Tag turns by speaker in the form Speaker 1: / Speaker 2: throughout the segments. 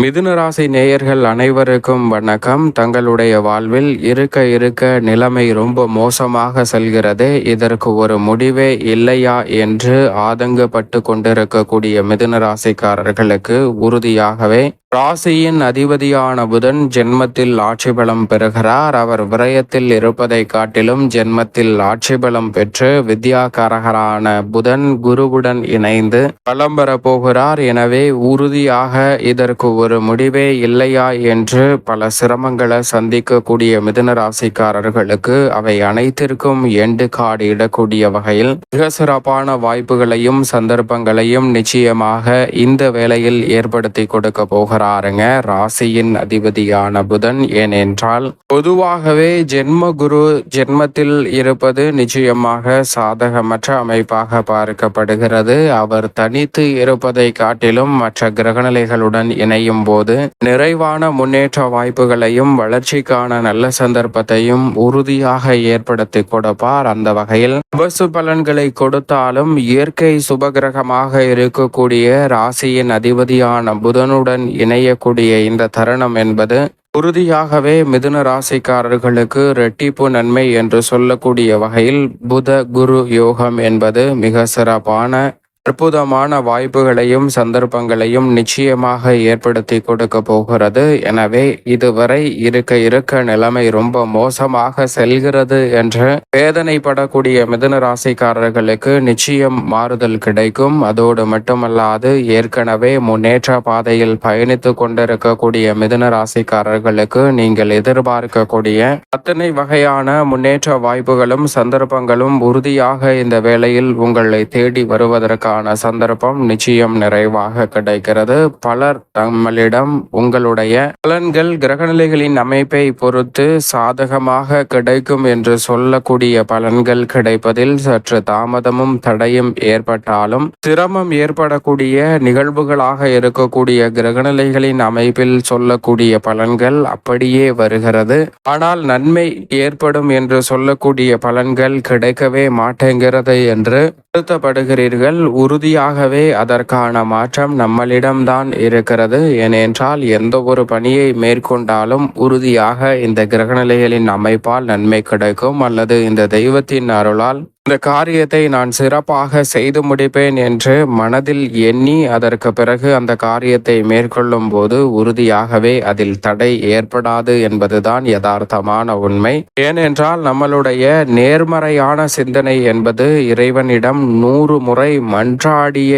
Speaker 1: மிதுன ராசி நேயர்கள் அனைவருக்கும் வணக்கம். தங்களுடைய வாழ்வில் இருக்க இருக்க நிலைமை ரொம்ப மோசமாக செல்கிறது. இதற்கு ஒரு முடிவே இல்லையா என்று ஆதங்கப்பட்டு கொண்டிருக்கக்கூடிய மிதுன ராசிக்காரர்களுக்கு உறுதியாகவே ராசியின் அதிபதியான புதன் ஜென்மத்தில் ஆட்சி பலம் பெறுகிறார். அவர் விரயத்தில் இருப்பதை காட்டிலும் ஜென்மத்தில் ஆட்சி பலம் பெற்று வித்யாகாரகரான புதன் குருவுடன் இணைந்து பலம் பெற போகிறார். எனவே உறுதியாக இதற்கு ஒரு முடிவே இல்லையா என்று பல சிரமங்களை சந்திக்கக்கூடிய மிதுன ராசிக்காரர்களுக்கு அவை அனைத்திற்கும் எண்டு காடு இடக்கூடிய வகையில் மிக சிறப்பான வாய்ப்புகளையும் சந்தர்ப்பங்களையும் நிச்சயமாக இந்த வேளையில் ஏற்படுத்தி கொடுக்க போகிறாருங்க. ராசியின் அதிபதியான புதன் ஏனென்றால் பொதுவாகவே ஜென்ம குரு ஜென்மத்தில் இருப்பது நிச்சயமாக சாதகமற்ற அமைப்பாக பார்க்கப்படுகிறது. அவர் தனித்து இருப்பதை காட்டிலும் மற்ற கிரகநிலைகளுடன் செய்யும் போது நிறைவான முன்னேற்ற வாய்ப்புகளையும் வளர்ச்சிக்கான நல்ல சந்தர்ப்பத்தையும் உறுதியாக ஏற்படுத்தி கொடுப்பார் அந்த வகையில். பசு பலன்களை கொடுத்தாலும் இயற்கை சுபகிரகமாக இருக்கக்கூடிய ராசியின் அதிபதியான புதனுடன் இணையக்கூடிய இந்த தருணம் என்பது உறுதியாகவே மிதுன ராசிக்காரர்களுக்கு ரெட்டிப்பு நன்மை என்று சொல்லக்கூடிய வகையில் புத குரு யோகம் என்பது மிக சிறப்பான அற்புதமான வாய்ப்புகளையும் சந்தர்ப்பங்களையும் நிச்சயமாக ஏற்படுத்தி கொடுக்க போகிறது. எனவே இதுவரை இருக்க இருக்க நிலைமை ரொம்ப மோசமாக செல்கிறது என்று வேதனைப்படக்கூடிய மிதுன ராசிக்காரர்களுக்கு நிச்சயம் மாறுதல் கிடைக்கும். அதோடு மட்டுமல்லாது ஏற்கனவே முன்னேற்ற பாதையில் பயணித்து கொண்டிருக்கக்கூடிய மிதுன ராசிக்காரர்களுக்கு நீங்கள் எதிர்பார்க்கக்கூடிய அத்தனை வகையான முன்னேற்ற வாய்ப்புகளும் சந்தர்ப்பங்களும் உறுதியாக இந்த வேளையில் உங்களை தேடி வருவதற்கான அதற்கான சந்தர்ப்பம் நிச்சயம் நிறைவாக கிடைக்கிறது. பலர் தம்மளிடம் உங்களுடைய பலன்கள் கிரகநிலைகளின் அமைப்பை பொறுத்து சாதகமாக கிடைக்கும் என்று சொல்லக்கூடிய பலன்கள் கிடைப்பதில் சற்று தாமதமும் தடையும் ஏற்பட்டாலும் சிரமம் ஏற்படக்கூடிய நிகழ்வுகளாக இருக்கக்கூடிய கிரகநிலைகளின் அமைப்பில் சொல்லக்கூடிய பலன்கள் அப்படியே வருகிறது. ஆனால் நன்மை ஏற்படும் என்று சொல்லக்கூடிய பலன்கள் கிடைக்கவே மாட்டேங்கிறது என்று வருத்தப்படுகிறீர்கள். உறுதியாகவே அதற்கான மாற்றம் நம்மளிடம்தான் இருக்கிறது. ஏனென்றால் எந்த ஒரு பணியை மேற்கொண்டாலும் உறுதியாக இந்த கிரகநிலைகளின் அமைப்பால் நன்மை கிடைக்கும். அல்லது இந்த தெய்வத்தின் அருளால் இந்த காரியத்தை நான் சிறப்பாக செய்து முடிப்பேன் என்று மனதில் எண்ணி அதற்கு பிறகு அந்த காரியத்தை மேற்கொள்ளும் போது உறுதியாகவே அதில் தடை ஏற்படாது என்பதுதான் யதார்த்தமான உண்மை. ஏனென்றால் நம்மளுடைய நேர்மறையான சிந்தனை என்பது இறைவனிடம் நூறு முறை மன்றாடிய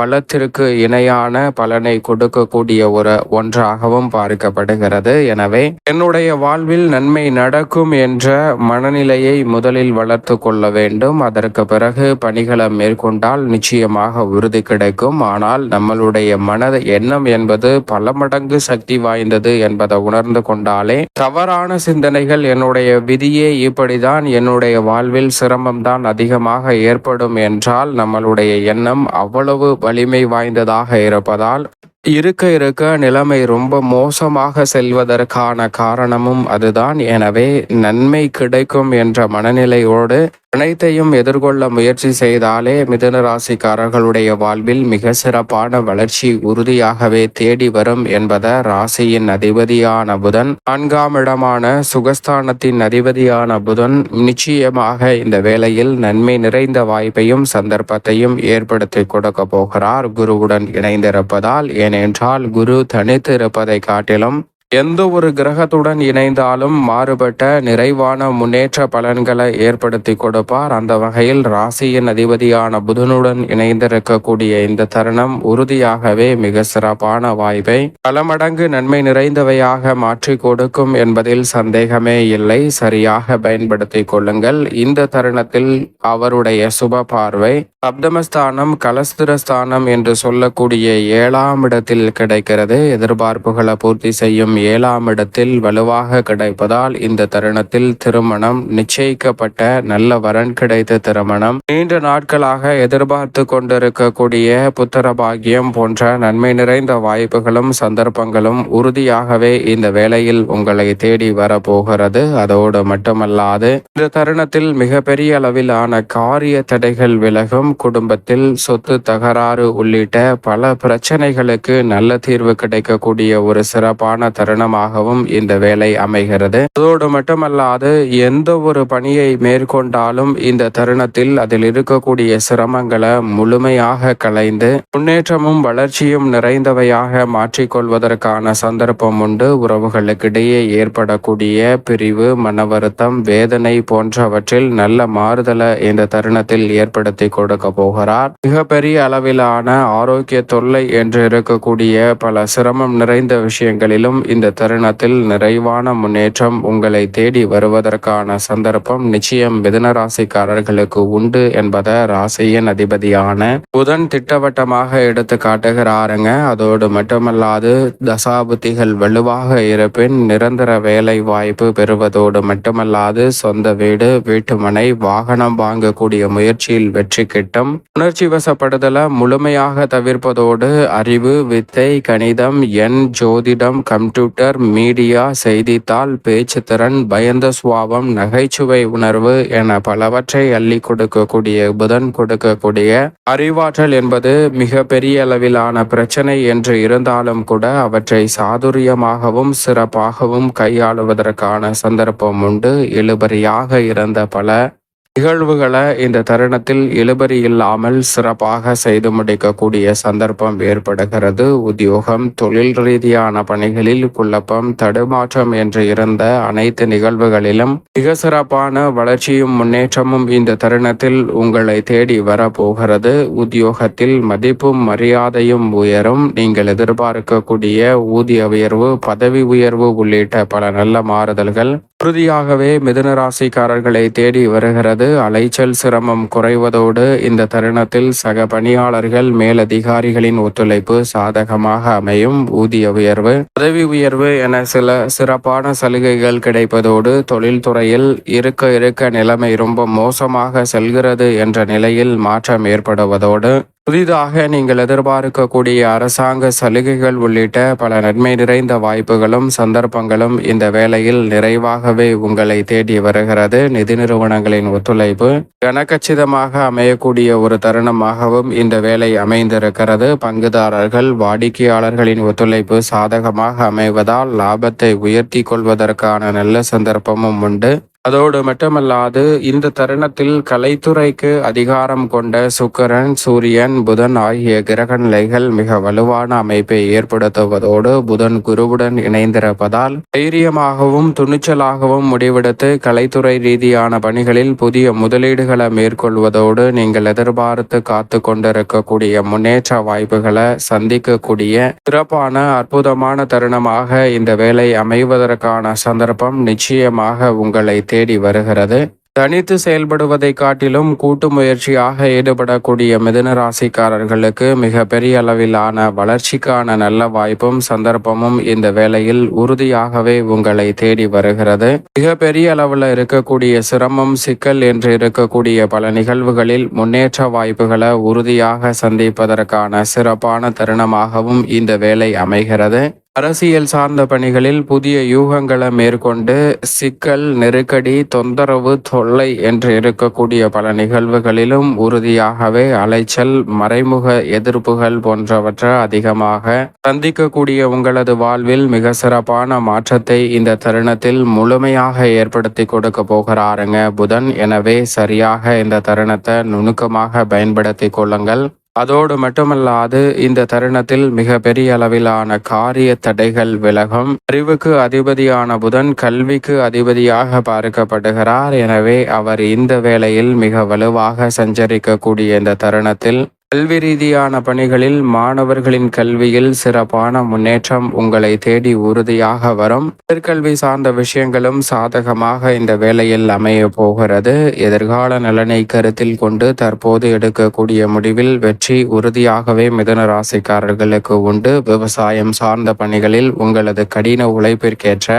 Speaker 1: பலத்திற்கு இணையான பலனை கொடுக்கக்கூடிய ஒரு ஒன்றாகவும் பார்க்கப்படுகிறது. எனவே என்னுடைய வாழ்வில் நன்மை நடக்கும் என்ற மனநிலையை முதலில் வளர்த்து கொள்ள வேண்டும். வேண்டும் அதற்கு பிறகு பணிகளை மேற்கொண்டால் நிச்சயமாக உறுதி கிடைக்கும். ஆனால் நம்மளுடைய மனத எண்ணம் என்பது பல மடங்கு சக்தி வாய்ந்தது என்பதை உணர்ந்து கொண்டாலே தவறான சிந்தனைகள் என்னுடைய விதியே இப்படிதான். என்னுடைய வாழ்வில் சிரமம் தான் அதிகமாக ஏற்படும் என்றால் நம்மளுடைய எண்ணம் அவ்வளவு வலிமை வாய்ந்ததாக இருப்பதால் இருக்க இருக்க நிலைமை ரொம்ப மோசமாக செல்வதற்கான காரணமும் அதுதான். எனவே நன்மை கிடைக்கும் என்ற மனநிலையோடு அனைத்தையும் எதிர்கொள்ள முயற்சி செய்தாலே மிதுன ராசிக்காரர்களுடைய வாழ்வில் மிக சிறப்பான வளர்ச்சி உறுதியாகவே தேடி வரும் என்பத ராசியின் அதிபதியான புதன் நான்காம் இடமான சுகஸ்தானத்தின் அதிபதியான புதன் நிச்சயமாக இந்த வேளையில் நன்மை நிறைந்த வாய்ப்பையும் சந்தர்ப்பத்தையும் ஏற்படுத்தி கொடுக்க போகிறார். குருவுடன் இணைந்திருப்பதால் ஏனென்றால் குரு தனித்து இருப்பதை காட்டிலும் எந்த ஒரு கிரகத்துடன் இணைந்தாலும் மாறுபட்ட நிறைவான முன்னேற்ற பலன்களை ஏற்படுத்தி கொடுப்பார். அந்த வகையில் ராசியின் அதிபதியான புதனுடன் இணைந்திருக்கக்கூடிய இந்த தருணம் உறுதியாகவே மிக சிறப்பான வாய்ப்பை பல மடங்கு நன்மை நிறைந்தவையாக மாற்றி கொடுக்கும் என்பதில் சந்தேகமே இல்லை. சரியாக பயன்படுத்தி கொள்ளுங்கள். இந்த தருணத்தில் அவருடைய சுப பார்வை சப்தமஸ்தானம் கலஸ்திரஸ்தானம் என்று சொல்லக்கூடிய ஏழாம் இடத்தில் கிடைக்கிறது. எதிர்பார்ப்புகளை பூர்த்தி செய்யும் மற்றும் ஏழாம் இடத்தில் வலுவாக கிடைப்பதால் இந்த தருணத்தில் திருமணம் நிச்சயிக்கப்பட்ட நல்ல வரன் கிடைத்த திருமணம். நீண்ட நாட்களாக எதிர்பார்த்து கொண்டிருக்கக்கூடிய புத்திர பாகியம் போன்ற நன்மை நிறைந்த வாய்ப்புகளும் சந்தர்ப்பங்களும் உறுதியாகவே இந்த வேளையில் உங்களை தேடி வரப்போகிறது. அதோடு மட்டுமல்லாது இந்த தருணத்தில் மிகப்பெரிய அளவிலான காரிய தடைகள் விலகும். குடும்பத்தில் சொத்து தகராறு உள்ளிட்ட பல பிரச்சனைகளுக்கு நல்ல தீர்வு கிடைக்கக்கூடிய ஒரு சிறப்பான தருணமாகவும் இந்த வேலை அமைகிறது. அதோடு மட்டுமல்லாது எந்த ஒரு பணியை மேற்கொண்டாலும் இந்த தருணத்தில் அதில் இருக்கக்கூடிய சிரமங்களை முழுமையாக கலைந்து முன்னேற்றமும் வளர்ச்சியும் நிறைந்தவையாக மாற்றிக்கொள்வதற்கான சந்தர்ப்பம் உண்டு. உறவுகளுக்கிடையே ஏற்படக்கூடிய பிரிவு மன வருத்தம் வேதனை போன்றவற்றில் நல்ல மாறுதலை இந்த தருணத்தில் ஏற்படுத்தி கொடுக்க போகிறார். மிகப்பெரிய அளவிலான ஆரோக்கிய தொல்லை என்று இருக்கக்கூடிய பல சிரமம் நிறைந்த விஷயங்களிலும் இந்த தருணத்தில் நிறைவான முன்னேற்றம் உங்களை தேடி வருவதற்கான சந்தர்ப்பம் நிச்சயம் மிதுன ராசிக்காரர்களுக்கு உண்டு என்பதை ராசியின் அதிபதியான புதன் திட்டவட்டமாக எடுத்து காட்டுகிறாருங்க. அதோடு மட்டுமல்லாது தசாபுத்திகள் வலுவாக இருப்பின் நிரந்தர வேலை வாய்ப்பு பெறுவதோடு மட்டுமல்லாது சொந்த வீடு வீட்டுமனை வாகனம் வாங்கக்கூடிய முயற்சியில் வெற்றி கிட்டும் உணர்ச்சி வசப்படுதலை முழுமையாக தவிர்ப்பதோடு அறிவு வித்தை கணிதம் எண் ஜோதிடம் கம்ப்யூட்டர் மீடியா செய்தித்தாள் பேச்சுத்திறன் பயந்த சுவாபம் நகைச்சுவை உணர்வு என பலவற்றை அள்ளி கொடுக்கக்கூடிய புதன் கொடுக்கக்கூடிய அறிவாற்றல் என்பது மிக பெரிய அளவிலான பிரச்சனை என்று இருந்தாலும் கூட அவற்றை சாதுரியமாகவும் சிறப்பாகவும் கையாளுவதற்கான சந்தர்ப்பம் உண்டு. இழுபறியாக இருந்த பல நிகழ்வுகளை இந்த தருணத்தில் இழுபறி இல்லாமல் சிறப்பாக செய்து முடிக்கக்கூடிய சந்தர்ப்பம் ஏற்படுகிறது. உத்தியோகம் தொழில் ரீதியான பணிகளில் குழப்பம் தடுமாற்றம் என்று இருந்த அனைத்து நிகழ்வுகளிலும் மிக சிறப்பான வளர்ச்சியும் முன்னேற்றமும் இந்த தருணத்தில் உங்களை தேடி வரப்போகிறது. உத்தியோகத்தில் மதிப்பும் மரியாதையும் உயரும். நீங்கள் எதிர்பார்க்கக்கூடிய ஊதிய உயர்வு பதவி உயர்வு உள்ளிட்ட பல நல்ல மாறுதல்கள் உறுதியாகவே மிதுன ராசிக்காரர்களை தேடி வருகிறது. அலைச்சல் சிரமம் குறைவதோடு இந்த தருணத்தில் சக பணியாளர்கள் மேலதிகாரிகளின் ஒத்துழைப்பு சாதகமாக அமையும். ஊதிய உயர்வு பதவி உயர்வு என சில சிறப்பான சலுகைகள் கிடைப்பதோடு தொழில்துறையில் இருக்க இருக்க நிலைமை ரொம்ப மோசமாக செல்கிறது என்ற நிலையில் மாற்றம் ஏற்படுவதோடு புதிதாக நீங்கள் எதிர்பார்க்கக்கூடிய அரசாங்க சலுகைகள் உள்ளிட்ட பல நன்மை நிறைந்த வாய்ப்புகளும் சந்தர்ப்பங்களும் இந்த வேளையில் நிறைவாகவே உங்களை தேடி வருகிறது. நிதி நிறுவனங்களின் ஒத்துழைப்பு கனக்கச்சிதமாக அமையக்கூடிய ஒரு தருணமாகவும் இந்த வேலை அமைந்திருக்கிறது. பங்குதாரர்கள் வாடிக்கையாளர்களின் ஒத்துழைப்பு சாதகமாக அமைவதால் லாபத்தை உயர்த்தி கொள்வதற்கான நல்ல சந்தர்ப்பமும் உண்டு. அதோடு மட்டுமல்லாது இந்த தருணத்தில் கலைத்துறைக்கு அதிகாரம் கொண்ட சுக்கரன் சூரியன் புதன் ஆகிய கிரக நிலைகள் மிக வலுவான அமைப்பை ஏற்படுத்துவதோடு புதன் குருவுடன் இணைந்திருப்பதால் தைரியமாகவும் துணிச்சலாகவும் முடிவெடுத்து கலைத்துறை ரீதியான பணிகளில் புதிய முதலீடுகளை மேற்கொள்வதோடு நீங்கள் எதிர்பார்த்து காத்து கொண்டிருக்கக்கூடிய முன்னேற்ற வாய்ப்புகளை சந்திக்கக்கூடிய சிறப்பான அற்புதமான தருணமாக இந்த வேலை அமைவதற்கான சந்தர்ப்பம் நிச்சயமாக உங்களை தேடி வருகிறது. தனித்து செயல்படுவதை காட்டிலும் கூட்டு முயற்சியாக ஈடுபடக்கூடிய மிதனராசிக்காரர்களுக்கு மிக பெரிய அளவிலான வளர்ச்சிக்கான நல்ல வாய்ப்பும் சந்தர்ப்பமும் இந்த வேளையில் உறுதியாகவே உங்களை தேடி வருகிறது. மிக பெரிய அளவில் இருக்கக்கூடிய சிரமம் சிக்கல் என்று இருக்கக்கூடிய பல நிகழ்வுகளில் முன்னேற்ற வாய்ப்புகளை உறுதியாக சந்திப்பதற்கான சிறப்பான தருணமாகவும் இந்த வேலை அமைகிறது. அரசியல் சார்ந்த பணிகளில் புதிய யூகங்களை மேற்கொண்டு சிக்கல் நெருக்கடி தொந்தரவு தொல்லை என்று இருக்கக்கூடிய பல நிகழ்வுகளிலும் உறுதியாகவே அலைச்சல் மறைமுக எதிர்ப்புகள் போன்றவற்றை அதிகமாக சந்திக்கக்கூடிய உங்களது வாழ்வில் மிக சிறப்பான மாற்றத்தை இந்த தருணத்தில் முழுமையாக ஏற்படுத்தி கொடுக்க போகிறாருங்க புதன். எனவே சரியாக இந்த தருணத்தை நுணுக்கமாக பயன்படுத்தி கொள்ளுங்கள். அதோடு மட்டுமல்லாது இந்த தருணத்தில் மிக பெரிய அளவிலான காரிய தடைகள் விலகும். அறிவுக்கு அதிபதியான புதன் கல்விக்கு அதிபதியாக பார்க்கப்படுகிறார். எனவே அவர் இந்த வேளையில் மிக வலுவாக சஞ்சரிக்கக்கூடிய இந்த தருணத்தில் கல்வி ரீதியான பணிகளில் மாணவர்களின் கல்வியில் சிறப்பான முன்னேற்றம் உங்களை தேடி உறுதியாக வரும். உயர்கல்வி சார்ந்த விஷயங்களும் சாதகமாக இந்த வேளையில் அமைய போகிறது. எதிர்கால நலனை கருத்தில் கொண்டு தற்போது எடுக்கக்கூடிய முடிவில் வெற்றி உறுதியாகவே மிதன ராசிக்காரர்களுக்கு உண்டு. விவசாயம் சார்ந்த பணிகளில் உங்களது கடின உழைப்பிற்கேற்ற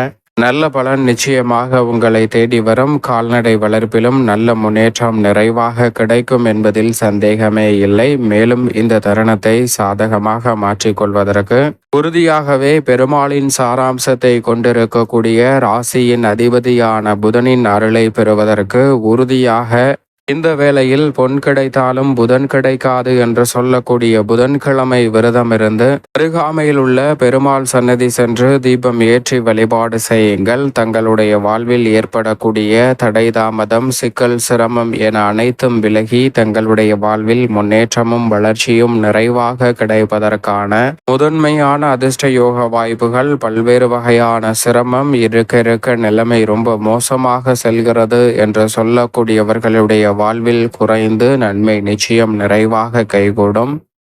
Speaker 1: நல்ல பலன் நிச்சயமாக உங்களை தேடி வரும். கால்நடை வளர்ப்பிலும் நல்ல முன்னேற்றம் நிறைவாக கிடைக்கும் என்பதில் சந்தேகமே இல்லை. மேலும் இந்த தருணத்தை சாதகமாக மாற்றிக்கொள்வதற்கு உறுதியாகவே பெருமாளின் சாராம்சத்தை கொண்டிருக்கக்கூடிய ராசியின் அதிபதியான புதனின் அருளை பெறுவதற்கு உறுதியாக இந்த வேளையில் பொன் கிடைத்தாலும் புதன் கிடைக்காது என்று சொல்லக்கூடிய புதன்கிழமை விரதமிருந்து அருகாமையில் உள்ள பெருமாள் சன்னதி சென்று தீபம் ஏற்றி வழிபாடு செய்யுங்கள். தங்களுடைய வாழ்வில் ஏற்படக்கூடிய தடை தாமதம் சிக்கல் சிரமம் என அனைத்தும் விலகி தங்களுடைய வாழ்வில் முன்னேற்றமும் வளர்ச்சியும் நிறைவாக கிடைப்பதற்கான முதன்மையான அதிர்ஷ்ட யோக வாய்ப்புகள். பல்வேறு வகையான சிரமம் இருக்க இருக்க நிலைமை ரொம்ப மோசமாக செல்கிறது என்று சொல்லக்கூடியவர்களுடைய வாழ்வில் குறைந்து நன்மை நிச்சயம் நிறைவாக கைகூடும்.